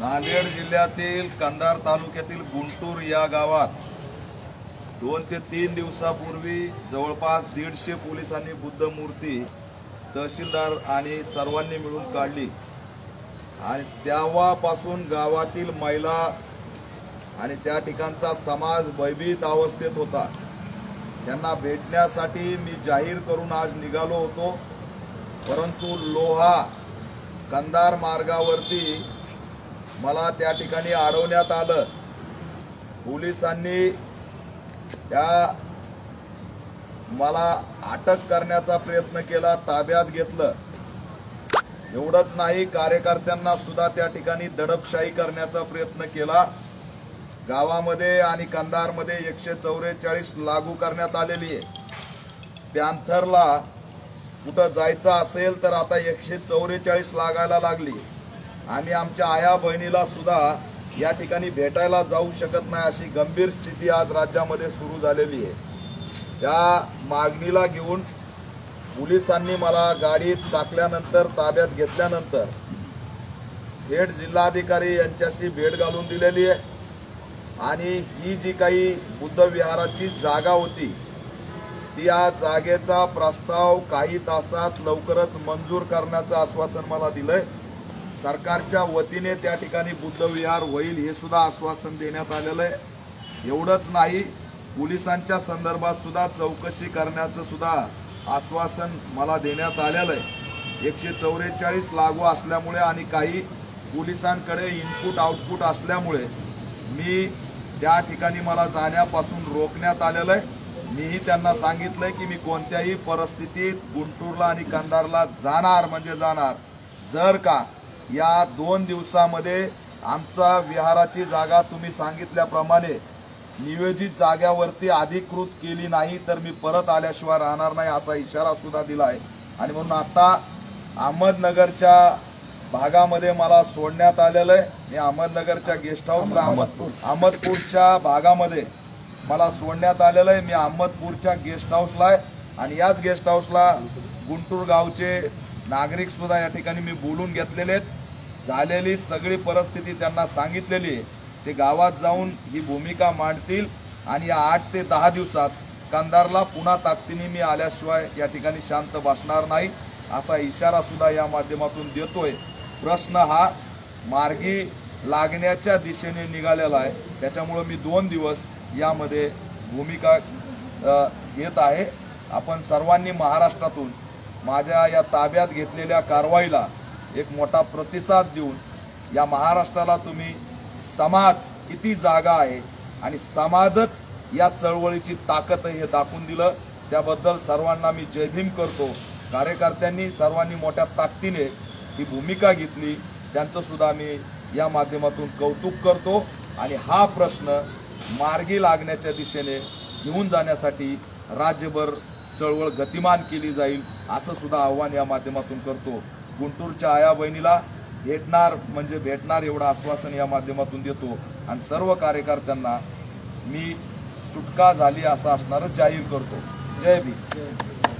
नांदेड जिल्ह्यातील कंधार तालुक्यातील गुंटूर या गावात दोन ते तीन दिवसापूर्वी जवळपास दीडशे पोलिसांनी बुद्ध मूर्ती तहसीलदार आणि सर्वांनी मिळून काढली. आणि तेव्हापासून गावातील महिला आणि त्या ठिकाणचा समाज भयभीत अवस्थेत होता. त्यांना भेटण्यासाठी मी जाहीर करून आज निघालो होतो परंतु लोहा कंदार मार्गावरती मला त्या ठिकाणी अडवण्यात आलं. पोलिसांनी त्या मला अटक करण्याचा प्रयत्न केला ताब्यात घेतलं. एवढंच नाही कार्यकर्त्यांना सुद्धा त्या ठिकाणी दडपशाही करण्याचा प्रयत्न केला. गावामध्ये आणि कंधारमध्ये एकशे चौवेचाळीस लागू करण्यात आलेली आहे. पॅन्थरला कुठं जायचं असेल तर आता एकशे चौवेचाळीस लागायला लागली. आम्ही आमच्या आया बहिणीला सुद्धा या ठिकाणी भेटायला जाऊ शकत नाही अशी गंभीर स्थिती आज राज्यामध्ये सुरू झालेली आहे. त्या मागणीला घेऊन पोलिसांनी मला गाडीत टाकल्यानंतर ताब्यात घेतल्यानंतर थेट जिल्हाधिकारी यांच्याशी भेट घालून दिलेली आहे. आणि ही जी काही बुद्ध विहाराची जागा होती ती या जागेचा प्रस्ताव काही तासात लवकरच मंजूर करण्याचं आश्वासन मला दिलं आहे सरकारच्या वतीने त्या ठिकाणी बुद्धविहार होईल हे सुद्धा आश्वासन देण्यात आलेलं आहे. एवढंच नाही पोलिसांच्या संदर्भात सुद्धा चौकशी करण्याचं सुद्धा आश्वासन मला देण्यात आलेलं आहे. एकशे चौवेचाळीस लागू असल्यामुळे आणि काही पोलिसांकडे इनपुट आउटपुट असल्यामुळे मी त्या ठिकाणी मला जाण्यापासून रोखण्यात आलेलं आहे. मीही त्यांना सांगितलं आहे की मी कोणत्याही परिस्थितीत गुंटूरला आणि कंधारला जाणार म्हणजे जाणार. जर का या दोन दिवसामध्ये आमचा विहाराची जागा तुम्ही सांगितल्याप्रमाणे नियोजित जाग्यावरती अधिकृत केली नाही तर मी परत आल्याशिवाय राहणार नाही असा इशारा सुद्धा दिला आहे. आणि म्हणून आता अहमदनगरच्या भागामध्ये मला सोडण्यात आलेलं आहे. मी अहमदनगरच्या गेस्ट हाऊसला अहमदपूर. अहमदपूरच्या भागामध्ये मला सोडण्यात आलेलं आहे. मी अहमदपूरच्या गेस्ट हाऊसला आहे. आणि याच गेस्ट हाऊसला गुंटूर गावचे नागरिक सुद्धा या ठिकाणी मी बोलून घेतलेले आहेत. झालेली सगळी परिस्थिती त्यांना सांगितलेली आहे. ते गावात जाऊन ही भूमिका मांडतील आणि या आठ ते दहा दिवसात कंधारला पुन्हा ताकदीने मी आल्याशिवाय या ठिकाणी शांत बसणार नाही असा इशारा सुद्धा या माध्यमातून देतोय. प्रश्न हा मार्गी लागण्याच्या दिशेने निघालेला आहे. त्याच्यामुळं मी दोन दिवस यामध्ये भूमिका घेत आहे. आपण सर्वांनी महाराष्ट्रातून माझ्या या ताब्यात घेतलेल्या कारवाईला एक मोठा प्रतिसाद देऊन या महाराष्ट्राला तुम्ही समाज किती जागा आहे आणि समाजच या चळवळीची ताकद आहे हे दाखवून दिलं. त्याबद्दल सर्वांना मी जयभीम करतो. कार्यकर्त्यांनी सर्वांनी मोठ्या ताकदीने ही भूमिका घेतली. त्यांचंसुद्धा मी या माध्यमातून कौतुक करतो. आणि हा प्रश्न मार्गी लागण्याच्या दिशेने घेऊन जाण्यासाठी राज्यभर चळवळ गतिमान केली जाईल असं सुद्धा आव्हान या माध्यमातून करतो. गुंटूरच्या आया बहिणीला भेटणार म्हणजे भेटणार एवढं आश्वासन या माध्यमातून देतो. आणि सर्व कार्यकर्त्यांना मी सुटका झाली असं असणारं जाहीर करतो. जय भीम.